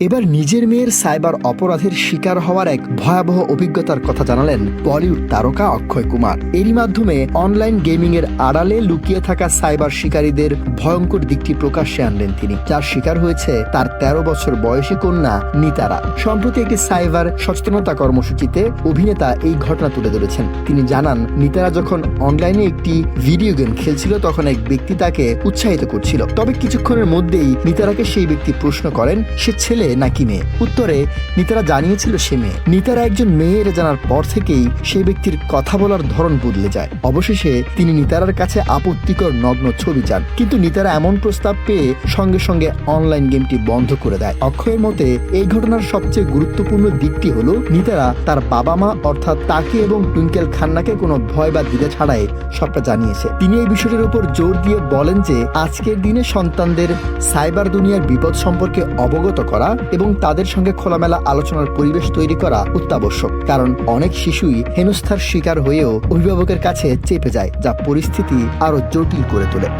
এবার নিজের মেয়ের সাইবার অপরাধের শিকার হওয়ার এক ভয়াবহ অভিজ্ঞতার কথা জানালেন বলিউড তারকা অক্ষয় কুমার। এরই মাধ্যমে অনলাইন গেমিং এর আড়ালে লুকিয়ে থাকা সাইবার শিকারীদের ভয়ঙ্কর দিকটি প্রকাশ্যে আনলেন তিনি। যার শিকার হয়েছে তার ১৩ বছর বয়সী কন্যা নিতারা। সম্প্রতি একটি সাইবার সচেতনতা কর্মসূচিতে অভিনেতা এই ঘটনা তুলে ধরেছেন। তিনি জানান, নিতারা যখন অনলাইনে একটি ভিডিও গেম খেলছিল তখন এক ব্যক্তি তাকে উৎসাহিত করছিল। তবে কিছুক্ষণের মধ্যেই নিতারাকে সেই ব্যক্তি প্রশ্ন করেন, সে ছেলে নাকি মেয়ে? উত্তরে, নিতারা জানিয়েছিল সে মেয়ে। নিতারা একজন মেয়ে এটা জানার পর থেকেই সেই ব্যক্তির কথা বলার ধরন বদলে যায়। অবশেষে তিনি নিতারার কাছে আপত্তিকর নগ্ন ছবি চান। কিন্তু নিতারা এমন প্রস্তাব পেয়ে সঙ্গে সঙ্গে অনলাইন গেমটি বন্ধ করে দেয়। অক্ষয়ের মতে, এই ঘটনার সবচেয়ে গুরুত্বপূর্ণ দিকটি হলো, নিতারা তার বাবা মা অর্থাৎ তাকে এবং টুইঙ্কেল খান্নাকে কোনো ভয় বা দ্বিধা ছাড়াই সবটা জানিয়েছে। তিনি এই বিষয়টির উপর জোর দিয়ে বলেন যে, আজকের দিনে সন্তানদের সাইবার দুনিয়ার বিপদ সম্পর্কে অবগত করা এবং তাদের সঙ্গে খোলামেলা আলোচনার পরিবেশ তৈরি করা অত্যাবশ্যক। কারণ অনেক শিশুই হেনস্থার শিকার হয়েও অভিভাবকের কাছে চেপে যায়, যা পরিস্থিতি আরও জটিল করে তোলে।